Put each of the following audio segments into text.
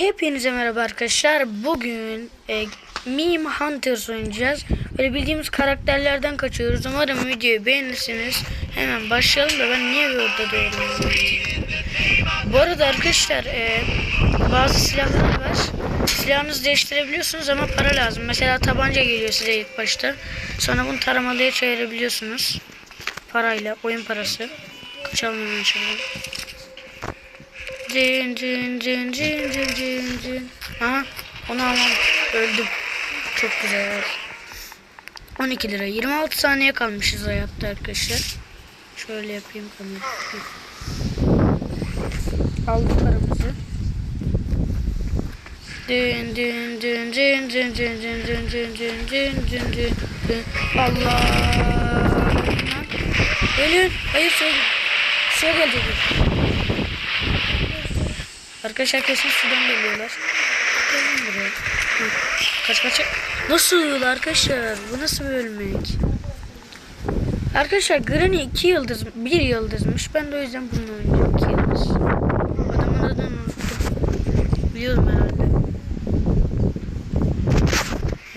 Hepinize merhaba arkadaşlar. Bugün e, Meme Hunters oynayacağız. Böyle bildiğimiz karakterlerden kaçıyoruz. Umarım videoyu beğenirsiniz. Hemen başlayalım da ben niye böyle diyorum. Bu arada arkadaşlar e, bazı silahlar var. Silahınızı değiştirebiliyorsunuz ama para lazım. Mesela tabanca geliyor size ilk başta. Sonra bunu taramalıya çevirebiliyorsunuz. Parayla, oyun parası. Kaçalım hemen şuradan. Cin cin cin cin cin cin cin. Aha onu almam. Öldüm. Çok güzel. 12 lira. 26 saniye kalmışız hayatta arkadaşlar. Şöyle yapayım kamerayı. Aldık paramızı. Dün dün dün dün dün dün dün dün dün dün dün dün dün dün. Allah. Ölün. Hayır söyle. Suya gelecek. Arkadaşlar kesin sudan geliyorlar. Kaç kaç. Nasıl uyuyorlar arkadaşlar? Bu nasıl bir ölmek? Arkadaşlar Granny 2 yıldız, 1 yıldızmış. Ben de o yüzden bunu oynayacağım 2 yıldız. Adamın adını unuttum. Biliyorum herhalde.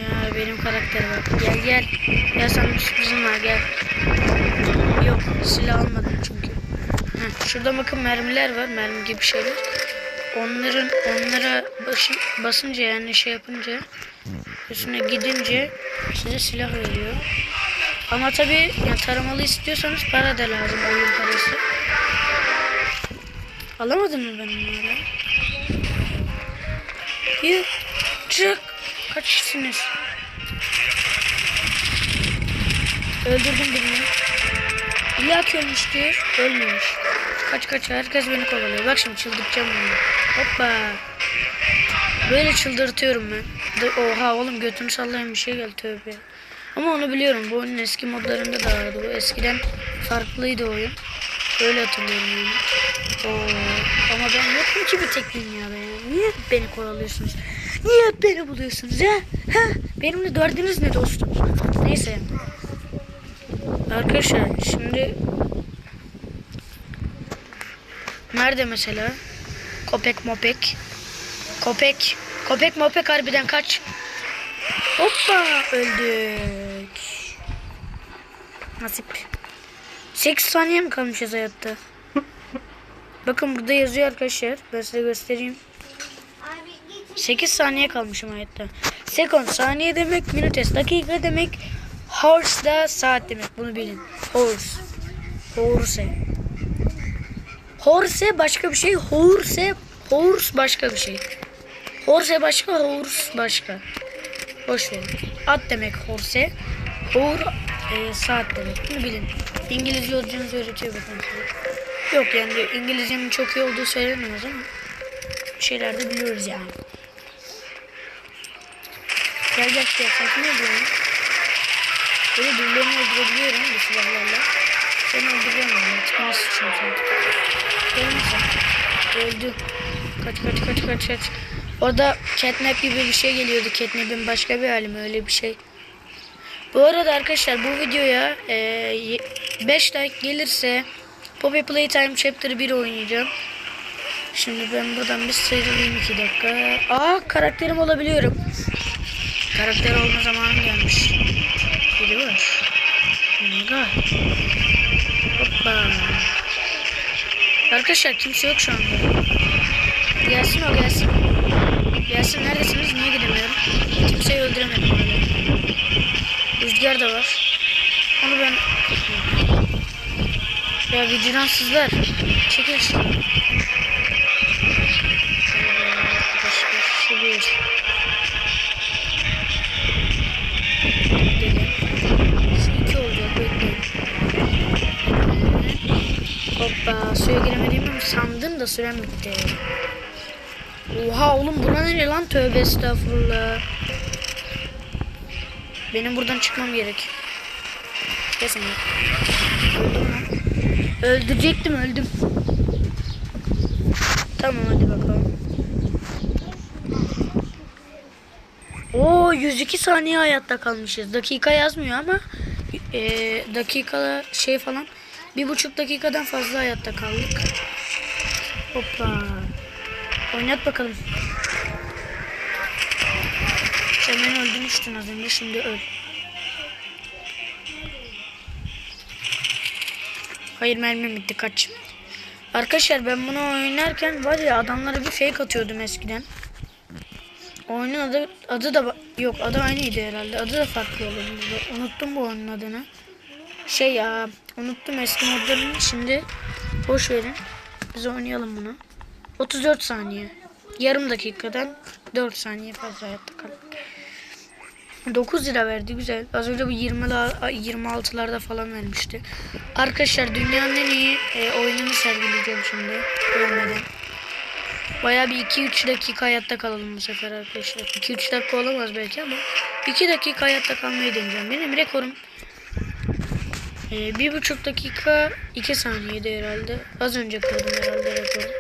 Ya benim karakter var. Gel gel. Gel sana bir sürprizim var gel. Yok silah almadım çünkü. Heh, şurada bakın mermiler var. Mermi gibi şeyler. Onların onlara başı, basınca yani şey yapınca üstüne gidince size silah veriyor. Ama tabi ya taramalı istiyorsanız para da lazım oyun parası. Alamadın mı ben onları? Yuh, çık. Kaç kişisiniz? Öldürdüm birini. İlla ki ölmüş diyor. Ölmemiş. Kaç kaç herkes beni kovalıyor. Bak şimdi çıldırtacağım bunu. Hoppa. Böyle çıldırtıyorum ben. Oha oğlum götünü sallayan bir şey geldi tövbe. Ama onu biliyorum. Bu oyunun eski modlarında da vardı. Bu eskiden farklıydı oyun. Öyle hatırlıyorum yani. Oo. Ama ben yokum ki bir tek dünyada ya. Niye beni kovalıyorsunuz? Niye beni buluyorsunuz ya? Ha? Benimle derdiniz ne dostum? Neyse. Arkadaşlar şimdi Nerede mesela? Kopek mopek. Kopek. Kopek mopek harbiden kaç. Hoppa öldük. Nasip. 8 saniye mi kalmışız hayatta? Bakın burada yazıyor arkadaşlar. Ben size göstereyim. 8 saniye kalmışım hayatta. Sekond saniye demek, minutes dakika demek, horse da saat demek. Bunu bilin. Horse. Horse. Horse başka bir şey. Horse, horse başka bir şey. Horse başka, horse başka. Boş verin. At demek horse. Hor e, saat demek. Bunu bilin. İngilizce hocanız öğretiyor bakın size. Yok yani İngilizcemin çok iyi olduğu söylenemez ama şeyler de biliyoruz yani. Gel gel gel. Sakin ol yani. Böyle birilerini öldürebiliyorum bu silahlarla. Seni öldüremem yani. Çıkmaz sen. Gelmişsin. Öldü. Kaç kaç kaç kaç kaç. Orada catnap gibi bir şey geliyordu. Catnap'in başka bir hali mi öyle bir şey. Bu arada arkadaşlar bu videoya 5 like gelirse Poppy Playtime Chapter 1 oynayacağım. Şimdi ben buradan bir sıyrılayım 2 dakika. Aa karakterim olabiliyorum. Karakter olma zamanım gelmiş. Var. Oh my god. Hoppa. Arkadaşlar kimse yok şu anda. Gelsin o gelsin. Gelsin neredesiniz? Niye gidemiyorum? Kimseyi öldüremedim hala. Rüzgar da var. Onu ben... Ya vicdansızlar. Çekil Hoppa suya giremediğim ama sandım da sürem bitti. Oha oğlum buna ne lan tövbe estağfurullah. Benim buradan çıkmam gerek. Kesin. Öldüm lan. Öldürecektim öldüm. Tamam hadi bakalım. Oo 102 saniye hayatta kalmışız. Dakika yazmıyor ama e, dakika şey falan bir buçuk dakikadan fazla hayatta kaldık. Hoppa. Oynat bakalım. Beni öldürmüştün az önce şimdi öl. Hayır mermim bitti kaç. Arkadaşlar ben bunu oynarken var ya adamlara bir fake atıyordum eskiden. Oyunun adı, adı da yok adı aynıydı herhalde. Adı da farklı olabilir. Unuttum bu oyunun adını. Şey ya unuttum eski modlarını şimdi boş verin. Biz oynayalım bunu. 34 saniye. Yarım dakikadan 4 saniye fazla hayatta kaldık. 9 lira verdi güzel. Az önce bu 20'lar 26'larda falan vermişti. Arkadaşlar dünyanın en iyi e, oyununu sergileyeceğim şimdi. Ölmeden. Baya bir 2-3 dakika hayatta kalalım bu sefer arkadaşlar. 2-3 dakika olamaz belki ama 2 dakika hayatta kalmayı deneyeceğim. Benim rekorum e, bir buçuk dakika 2 saniyede herhalde. Az önce kırdım herhalde rekoru.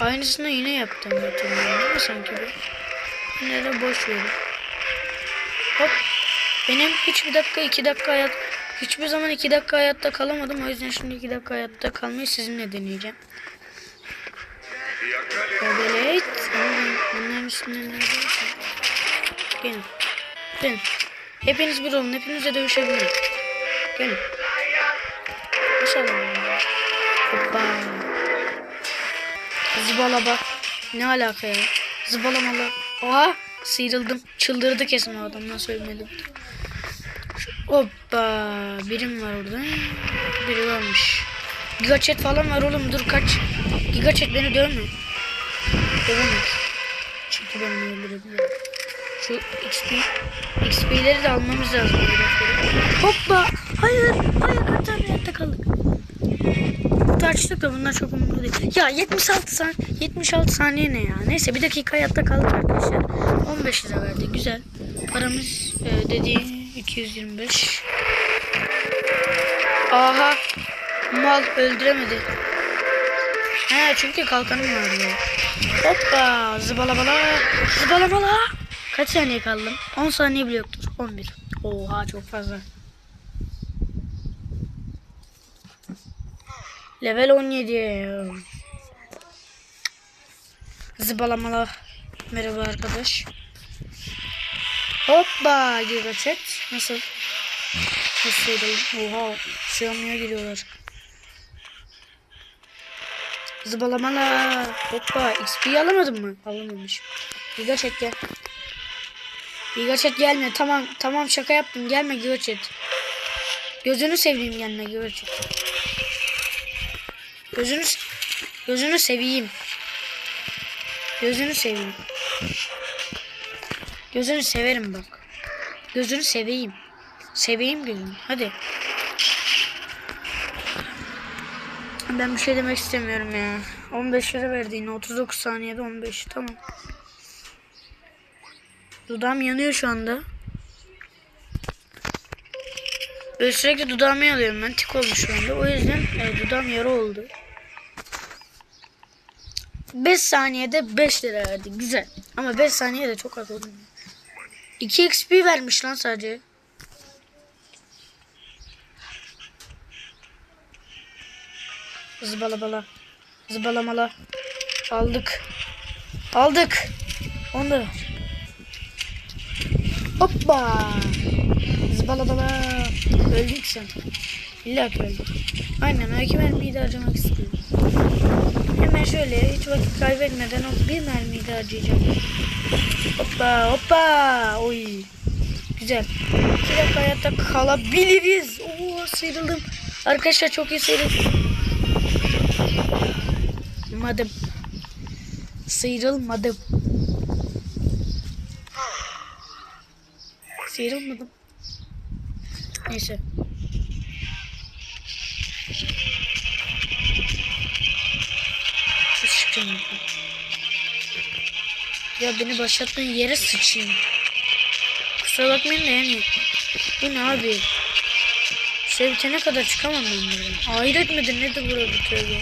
Aynısını yine yaptım hatırlıyorum sanki bu? Yine de boş verin. Hop. Benim hiçbir dakika 2 dakika hayat hiçbir zaman 2 dakika hayatta kalamadım. O yüzden şimdi 2 dakika hayatta kalmayı sizinle deneyeceğim. Evet. Bunların üstünden ne Gelin. Gelin. Hepiniz bir olun. Hepinizle dövüşebilirim. Gelin. İnşallah. Hoppa. Zıbala bak. Ne alaka ya? Zıbalamalı. Oha. Sıyrıldım. Çıldırdı kesin o adam. Nasıl ölmedi? Hoppa. Birim var orada. Biri varmış. Gigaçet falan var oğlum. Dur kaç. Gigaçet beni dövme. Dövemez. Çünkü ben onu öldürebilirim. Şu XP, XP'leri de almamız lazım. Hoppa. Hayır. Hayır. Hayatta kaldık. Kutu açtık da bunlar çok umurlu değil. Ya 76 saniye, 76 saniye ne ya? Neyse bir dakika hayatta kaldık arkadaşlar. 15 lira verdi. Güzel. Paramız e, dediği 225. Aha. Mal öldüremedi. He çünkü kalkanım vardı. Hoppa zıbala bala zıbala bala. Kaç saniye kaldım? 10 saniye bile yoktur. 11. Oha çok fazla. Level 17. Zıbalamala. Merhaba arkadaş. Hoppa giga chat. Nasıl? Nasıl edelim? Oha. Şey olmaya giriyorlar. Zıbalamala. Hoppa. XP'yi alamadın mı? Alamamış. Giga chat gel. Giga chat gelme. Tamam tamam şaka yaptım. Gelme Giga chat. Gözünü seveyim gelme Giga chat. Gözünü gözünü seveyim. Gözünü seveyim. Gözünü severim bak. Gözünü seveyim. Seveyim gözünü. Hadi. Ben bir şey demek istemiyorum ya. 15 lira verdi yine. 39 saniyede 15. Tamam. Dudağım yanıyor şu anda. Böyle sürekli dudağımı yalıyorum ben. Tik olmuş şu anda. O yüzden e, dudağım yara oldu. 5 saniyede 5 lira verdi. Güzel. Ama 5 saniye de çok az oldu. 2 XP vermiş lan sadece. Zıbala bala. Zıbalamala. Aldık. Aldık. Onu da ver. Hoppa. Zıbala bala. Öldün sen. İlla ki öldün. Aynen iki mermiyi de harcamak istiyorum. Hemen şöyle hiç vakit kaybetmeden o bir mermiyi de harcayacağım. Hoppa hoppa. Oy. Güzel. İki dakika hayatta kalabiliriz. Oo sıyrıldım. Arkadaşlar çok iyi sıyrıldım. Madım. Sıyrılmadım. Sıyrılmadım. Neyse. Ya beni başlatmayın yere sıçayım. Kusura bakmayın da yani. Bu ne abi? Şey bitene kadar çıkamam ben buradan. Hayret midir nedir burada tövbe.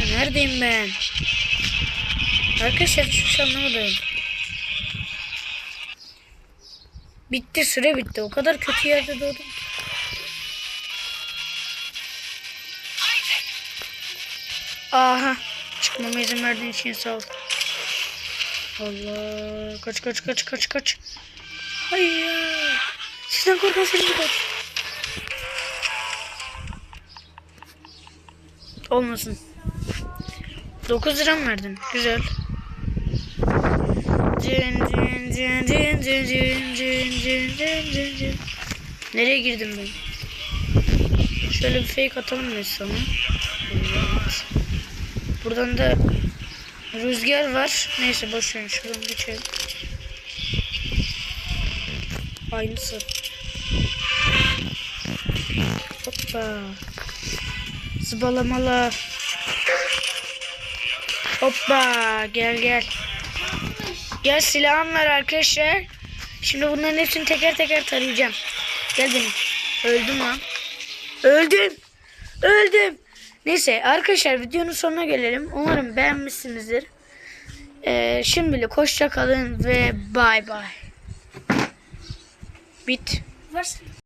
Ya neredeyim ben? Arkadaşlar hiçbir şey anlamadım. Bitti süre bitti. O kadar kötü yerde doğdum. Aha. Çıkmama izin verdiğin için sağ ol. Allah. Kaç kaç kaç kaç kaç. Hayır. Sizden korkan seni kaç. Olmasın. 9 lira mı verdin? Güzel. Nereye girdim ben? Şöyle bir fake atalım mesela. Evet. Buradan da rüzgar var. Neyse boş ver şuradan geçelim. Aynısı. Hoppa. Zıbalamala. Hoppa gel gel. Gel silahım var arkadaşlar. Şimdi bunların hepsini teker teker tarayacağım. Gel benim. Öldüm lan. Öldüm. Öldüm. Neyse arkadaşlar videonun sonuna gelelim. Umarım beğenmişsinizdir. Ee, şimdilik hoşça kalın ve bay bay. Bit.